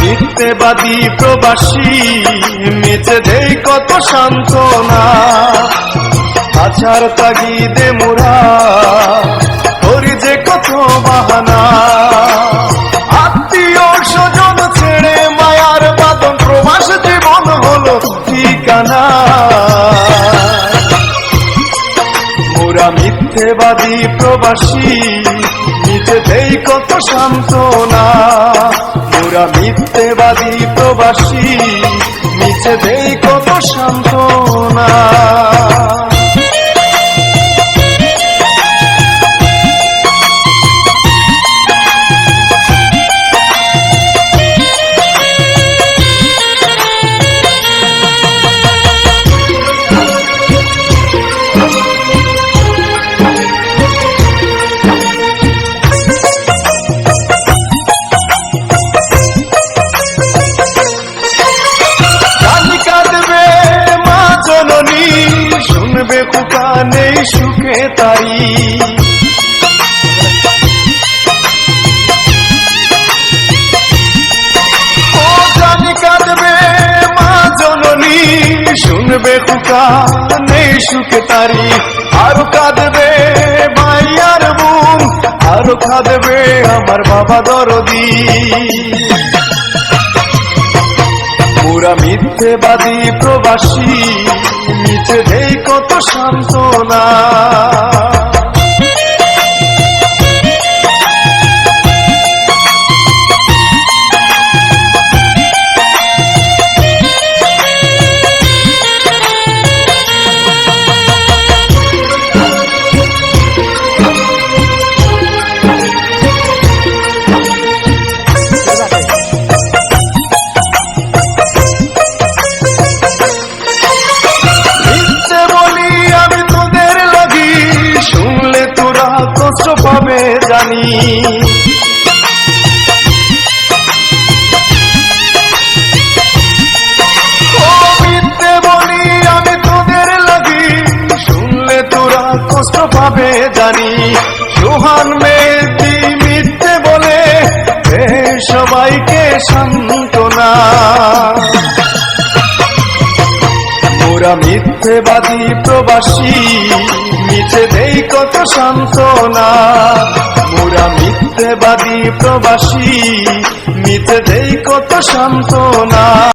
মিথ্যেবাদী প্রবাসী মিছে দেই কত সান্ত্বনা। আচার তাগিদে মোরা, করি যে কত বাহানা। আত্মীয় স্বজন ছেড়ে মায়ার বাদন, প্রবাস জীবন হলো ঠিকানা। মোরা মিথ্যেবাদী প্রবাসী দেই কত সান্ত্বনা। মিথ্যেবাদী প্রবাসী মিছে দেই কত সান্ত্বনা। সুখে জননী, শুনবে কুকা নেই সুখে তারি। আরও কাঁদবে ভাই আর বোন আরও কাঁদবে আমার বাবা দরদি। পুরা মিথ্যেবাদী প্রবাসী মিছে দেই কত সান্ত্বনা। কষ্ট পাবে জানি। আমি লাগি। তোরা কষ্ট পাবে জানি। সুহান মেয়েটি মিথ্যে বলে সবাইকে সান্ত্বনা। মোরা মিথ্যেবাদী প্রবাসী মিছে দেই কত সান্ত্বনা। মোরা মিথ্যেবাদী প্রবাসী মিছে দেই কত সান্ত্বনা।